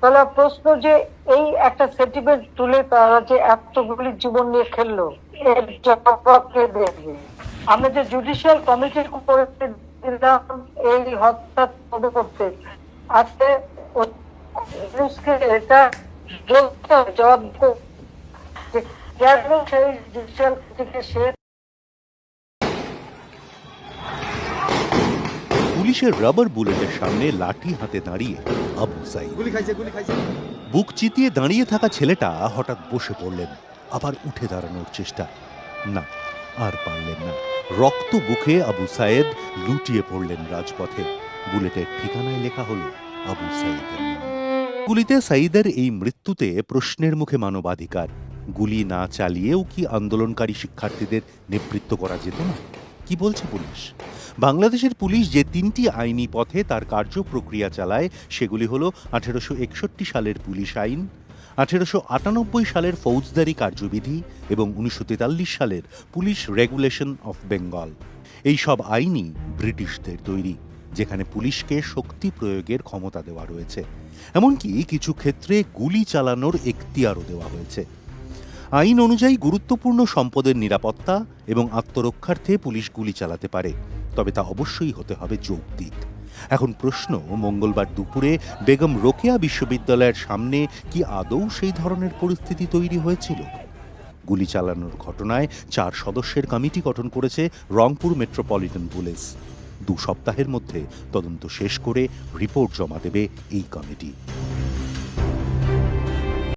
তাহলে প্রশ্ন যে এই একটা সেন্টিমেন্ট তুলে তারা যে এতগুলি জীবন নিয়ে খেললো, এর আমরা যে জুডিশিয়াল কমিটি দিলাম, এই হত্যা তদন্ত করতে? আজকে পুলিশকে এটা জবাব সেই জুডিশিয়াল থেকে সে পুলিশের রাবার বুলেটের সামনে লাঠি হাতে দাঁড়িয়ে আবু সাইদ। বুক চিতিয়ে দাঁড়িয়ে থাকা ছেলেটা হঠাৎ বসে পড়লেন। আবার উঠে দাঁড়ানোর চেষ্টা। না আর পারলেন না। রক্ত বুকে আবু সায়েদ লুটিয়ে পড়লেন রাজপথে। বুলেটের ঠিকানায় লেখা হলো আবু সাইদের নাম। গুলিতে সাইদের এই মৃত্যুতে প্রশ্নের মুখে মানবাধিকার। গুলি না চালিয়েও কি আন্দোলনকারী শিক্ষার্থীদের নিবৃত্ত করা যেত না? কি বলছে পুলিশ? বাংলাদেশের পুলিশ যে তিনটি আইনি পথে তার কার্য প্রক্রিয়া চালায়, সেগুলি হলো আঠেরোশো একষট্টি সালের পুলিশ আইন, আঠেরোশো আটানব্বই সালের ফৌজদারি কার্যবিধি এবং উনিশশো তেতাল্লিশ সালের পুলিশ রেগুলেশন অফ বেঙ্গল। এই সব আইনই ব্রিটিশদের তৈরি, যেখানে পুলিশকে শক্তি প্রয়োগের ক্ষমতা দেওয়া রয়েছে। এমনকি কিছু ক্ষেত্রে গুলি চালানোর এখতিয়ারও দেওয়া হয়েছে। আইন অনুযায়ী গুরুত্বপূর্ণ সম্পদের নিরাপত্তা এবং আত্মরক্ষার্থে পুলিশ গুলি চালাতে পারে, তবে তা অবশ্যই হতে হবে যৌক্তিক। এখন প্রশ্ন, মঙ্গলবার দুপুরে বেগম রোকেয়া বিশ্ববিদ্যালয়ের সামনে কি আদৌ সেই ধরনের পরিস্থিতি তৈরি হয়েছিল? গুলি চালানোর ঘটনায় চার সদস্যের কমিটি গঠন করেছে রংপুর মেট্রোপলিটন পুলিশ। দু সপ্তাহের মধ্যে তদন্ত শেষ করে রিপোর্ট জমা দেবে এই কমিটি।